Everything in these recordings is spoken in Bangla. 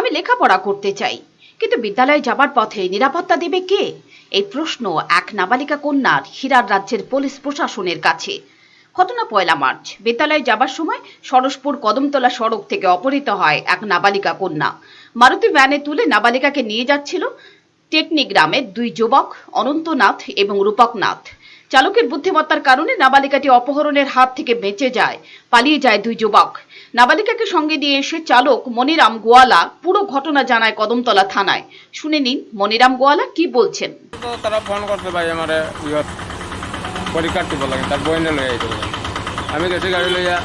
আমি লেখাপড়া করতে চাই। কিন্তু বিদ্যালয়ে যাবার পথে নিরাপত্তা দেবে কে? এই প্রশ্ন এক নাবালিকা কন্যার হীরার রাজ্যের পুলিশ প্রশাসনের কাছে। ঘটনা পয়লা মার্চ। বিদ্যালয়ে যাবার সময় সরসপুর কদমতলা সড়ক থেকে অপহৃত হয় এক নাবালিকা কন্যা। মারুতি ভ্যানে তুলে নাবালিকাকে নিয়ে যাচ্ছিল টেকনি গ্রামের দুই যুবক, অনন্তনাথ এবং রূপকনাথ। চালকের বুদ্ধিমত্তার কারণে নাবালিকাটি অপহরণের হাত থেকে বেঁচে যায়, পালিয়ে যায় দুই যুবক। নাবালিকাকে সঙ্গে নিয়ে এসে চালক মনিরাম গোয়ালা পুরো ঘটনা জানায় কদমতলা থানায়। শুনে নিন মনিরাম গোয়ালা কি বলছেন। তারা ফোন করতে ভাই আমার ইহত পরীক্ষা দিব লাগে, তার বইনে লই আইতে আমি গেছি গাড়ি লইয়া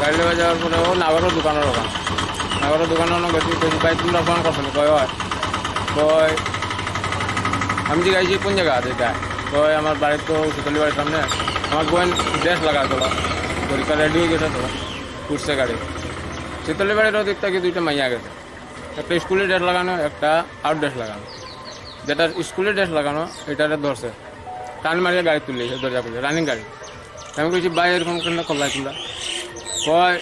গাড়ি লইয়া যাওয়ার পরে ও নাগরের দোকানের ওখান নাগরের দোকানের গেছি ভাই তোমরা ফোন করছ কয় কয়, আমি যে গাইছি, কোন জায়গা আছে এটা? কয়, আমার বাড়ির তো শীতলি বাড়ির সামনে। আমার বোন ড্রেস লাগা তোলা পরীক্ষা রেডি হয়ে গেছে তো। উঠছে গাড়ি। শীতলি বাড়ির ওদিক থেকে দুইটা মাইয়া গেছে। একটা স্কুলের ড্রেস লাগানো, একটা আউট ড্রেস লাগানো। যেটা স্কুলের ড্রেস লাগানো, এটারে ধরছে। টান মারিয়ে গাড়ি তুলেছে দরজা খুলে রানিং গাড়ি। আমি বলছি ভাই, এরকম কেন খোলা তোলা কয়,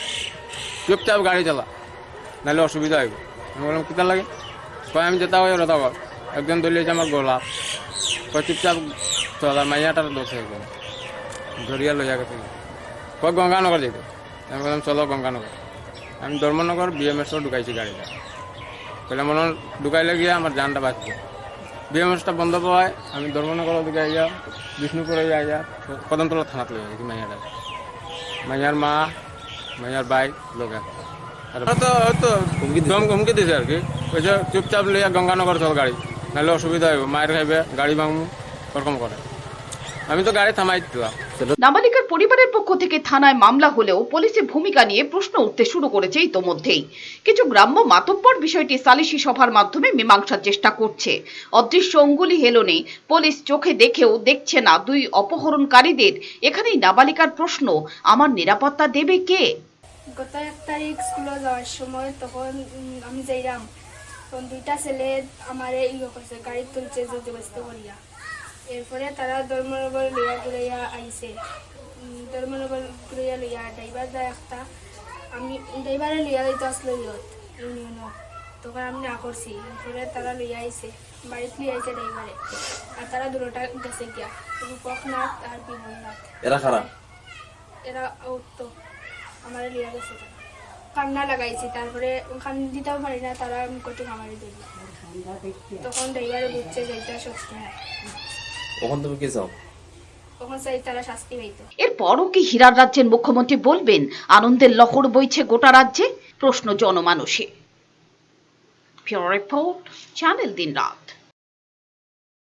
চুপচাপ গাড়ি চালা, নাহলে অসুবিধা হইব। আমি বললাম কোথা লাগে? কয়, আমি যেটা হয় ওটা কর একজন দলিয়েছে আমার গোলাপ কয়, চুপচাপ চলা, মাইয়াটার দোষ একদম ধরিয়া লইয়া গেছে। কয়, গঙ্গানগর যেতে আমি বললাম চলো গঙ্গানগর। আমি ধর্মনগর বিএমএসও ঢুকাইছি গাড়িটা তাহলে মনে ঢুকাইলে গিয়ে আমার জানটা বাঁচবে। বিএমএসটা বন্ধ পাওয়ায় আমি ধর্মনগর দিকে আইয়া বিষ্ণুপুরে আইয়া কদমতলা থানাত লই গেছি মাইয়াটা মাইয়ার মা মাইয়ার ভাই লোক তো হুমকি দিছে। আর কি। কইছে চুপচাপ লইয়া গঙ্গানগর চল গাড়ি নাহলে অসুবিধা হইব। মায়ের খাইবে গাড়ি ভাঙবো ওরকম করে। আমি তো গাড়ি থামাই দিলাম নাবালিকার পরিবারের পক্ষ থেকে থানায় মামলা হলেও পুলিশের ভূমিকা নিয়ে প্রশ্ন উঠতে শুরু করেছে ইতোমধ্যেই। কিছু গ্রাম্য মাতব্বর বিষয়টি সালিশি সভার মাধ্যমে মীমাংসার চেষ্টা করছে। অদৃশ্য অঙ্গুলি হেলনে পুলিশ চোখে দেখেও দেখছে না দুই অপহরণকারীদের। এখানেই নাবালিকার প্রশ্ন আমার নিরাপত্তা দেবে কে? গত এক তারিখ স্কুলে যাওয়ার সময় তখন আমি যাইলাম তখন দুইটা ছেলে আমার ইয়ে করছে গাড়ি তুলছে জবরদস্ত করিয়া। এরপরে তারা ধর্মনগর লইয়া ঘুরাইয়া আইছে। উম, ধর্মনগর ঘুরাইয়া লইয়া ড্রাইভার যায় একটা আমি ড্রাইভারে লইয়া যাইতে আসলো ইয়ত ইউনিয়নও তখন আমি না করছি এরপরে তারা লইয়া আইছে বাড়িতে লইয়া আইছে ড্রাইভারে। আর তারা দুটোটা গেছে গিয়া রূপকনাথ আর বিমলনাথ এরা খারাপ এরা উঠতো আমার লিয়া গেছে। কান্না লাগাইছি তারপরে কান দিতেও পারি না তারা কটি কামারি দিল তখন ড্রাইভারে বুঝছে যে এটা সত্যি না কখন তুমি কি পাইতো এরপরও কি হীরার রাজ্যের মুখ্যমন্ত্রী বলবেন আনন্দের লহর বইছে গোটা রাজ্যে? প্রশ্ন জনমানসে। রিপোর্ট চ্যানেল দিন রাত